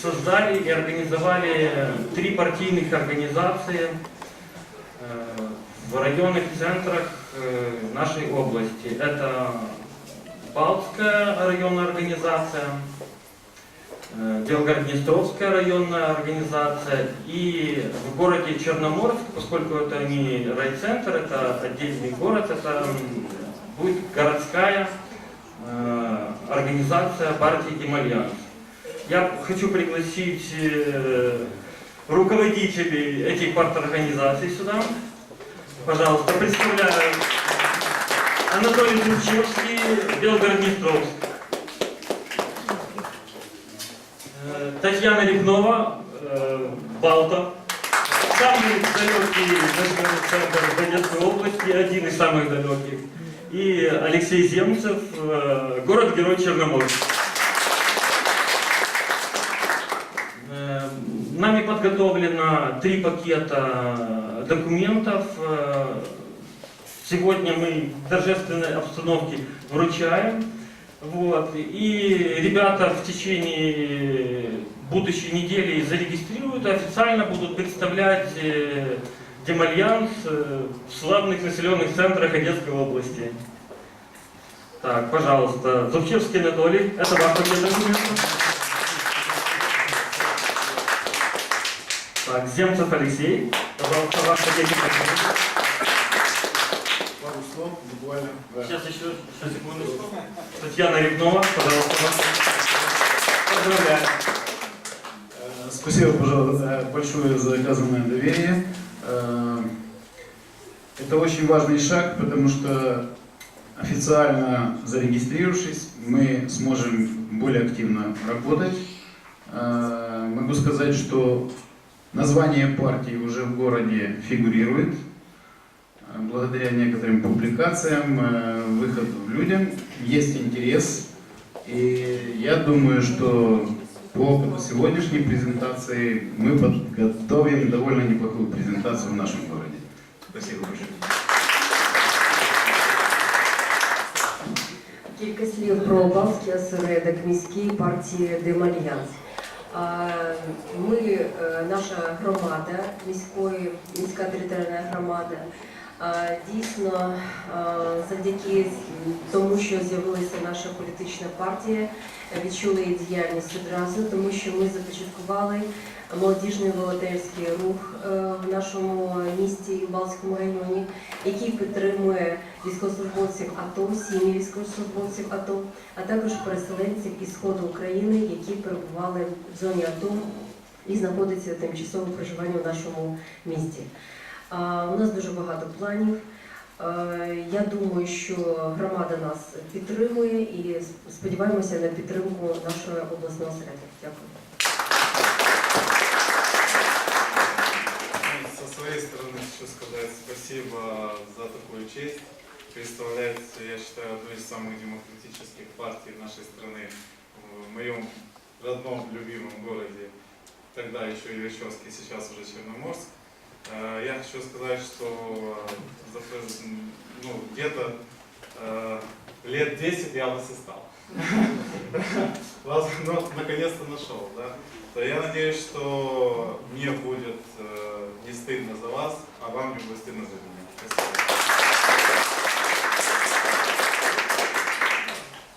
создали и организовали три партийных организации э, в районных центрах э, нашей области. Это Балтская районная организация, э, Белгород-Днестровская районная организация и в городе Черноморск, поскольку это не райцентр, это отдельный город, это будет городская э, организация партии Демальянс. Я хочу пригласить э, руководителей этих парторганизаций сюда. Пожалуйста, представляю Анатолий Турчевский, Белгород-Днестровск. Э, Татьяна Рябнова, э, Балта. Самый далекий населенный центр Донецкой области, один из самых далеких. И Алексей Земцев, город-герой Черноморск. Нами подготовлено три пакета документов. Э, Сегодня мы в торжественной обстановке вручаем. Вот. И ребята в течение будущей недели зарегистрируют и официально будут представлять э, Демальянс э, в славных населенных центрах Одесской области. Так, пожалуйста, Зубчевский Анатолий, это ваш пакет документов. Так, Земцев Алексей, пожалуйста, ваш пакет документов. Пару слов, буквально. Да. Сейчас еще, еще секундочку. Татьяна Рябнова, пожалуйста. Поздравляю. Э, Спасибо, пожалуйста, большое за оказанное доверие. Э, Это очень важный шаг, потому что официально зарегистрировавшись, мы сможем более активно работать. Э, Могу сказать, что название партии уже в городе фигурирует. Э, Благодаря некоторым публикациям, э, выходу в людям есть интерес. И я думаю, что по опыту сегодняшней презентации мы подготовим довольно неплохую презентацию в нашем городе. Спасибо большое. Кілька слів про Балтський осередок міській партії Демальянс. Ми, е, наша громада, міської, міська територіальна громада, дійсно завдяки тому, що з'явилася наша політична партія, відчули її діяльність одразу, тому що ми започаткували молодіжний волонтерський рух е, в нашому місті Балтському районі, який підтримує військовослужбовців АТО, сім'ї військовослужбовців АТО, а також переселенців із сходу України, які перебували в зоні АТО і знаходяться тимчасово проживання в нашому місті. У нас дуже багато планів. Я думаю, що громада нас підтримує і сподіваємося на підтримку нашого обласного осередку. Дякую. Со своей стороны спасибо за такую честь. Представлять, я считаю, одну из самых демократических партий нашей страны в моем родном, любимом городе, тогда еще Ивачевске, сейчас уже Черноморск. Э, Я хочу сказать, что э, ну, где-то э, лет 10 я вас искал. вас наконец-то нашел. Да? То я надеюсь, что мне будет э, не стыдно за вас, а вам не будет стыдно за меня. Спасибо.